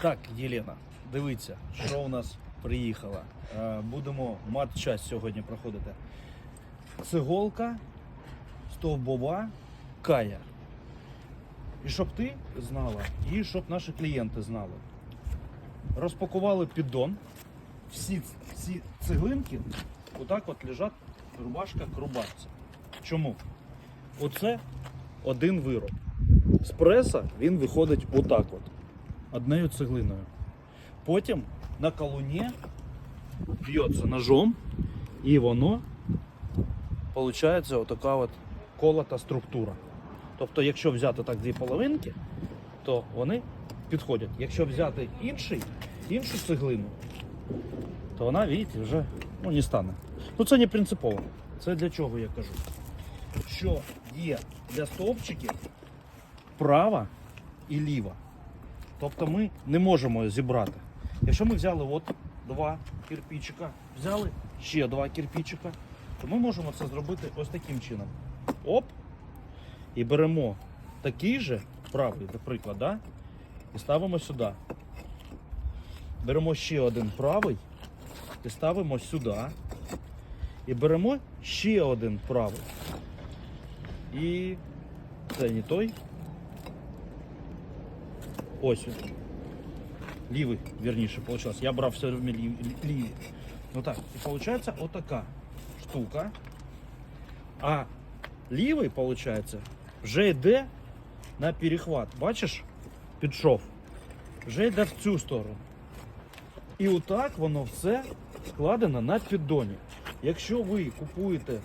Так, Єлена, дивіться, що у нас приїхало. Е, Будемо мат-час сьогодні проходити. Циголка, стовбова, кая. І щоб ти знала, і щоб наші клієнти знали. Розпакували піддон. Всі ці цеглинки отак от лежать рубашка к рубашці. Чому? Оце один вироб. З преса він виходить отак от однею цеглиною. Потім на колуні б'ється ножом, і воно виходить отака от колота структура. Тобто, якщо взяти так дві половинки, то вони підходять. Якщо взяти інший, іншу цеглину, то вона, бачите, вже ну, не стане. Ну це не принципово. Це для чого я кажу? Що є для стовпчиків права і ліва. Тобто ми не можемо зібрати. Якщо ми взяли от два кирпичика, взяли ще два кирпичика, то ми можемо це зробити ось таким чином. Оп! І беремо такий же правий, наприклад, да? і ставимо сюди. Беремо ще один правий і ставимо сюди. І беремо ще один правий. І це не той. Ось. Лівий, вірніше, вийшло. Я брав все время лів, лівий. Ну так, і виходить отака штука. А лівий, виходить, вже йде на перехват. Бачиш? Підшов. Вже йде в цю сторону. І отак воно все складено на піддоні. Якщо ви купуєте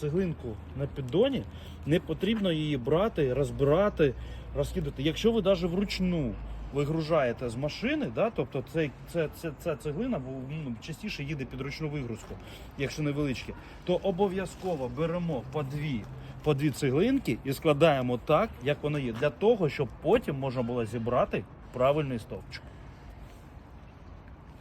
цеглинку на піддоні, не потрібно її брати, розбирати, розкидати. Якщо ви навіть вручну вигружаєте з машини, да, тобто цей, це, це, ця цеглина ну, частіше їде під ручну вигрузку, якщо невеличкі, то обов'язково беремо по дві, по дві цеглинки і складаємо так, як воно є, для того, щоб потім можна було зібрати правильний стовпчик.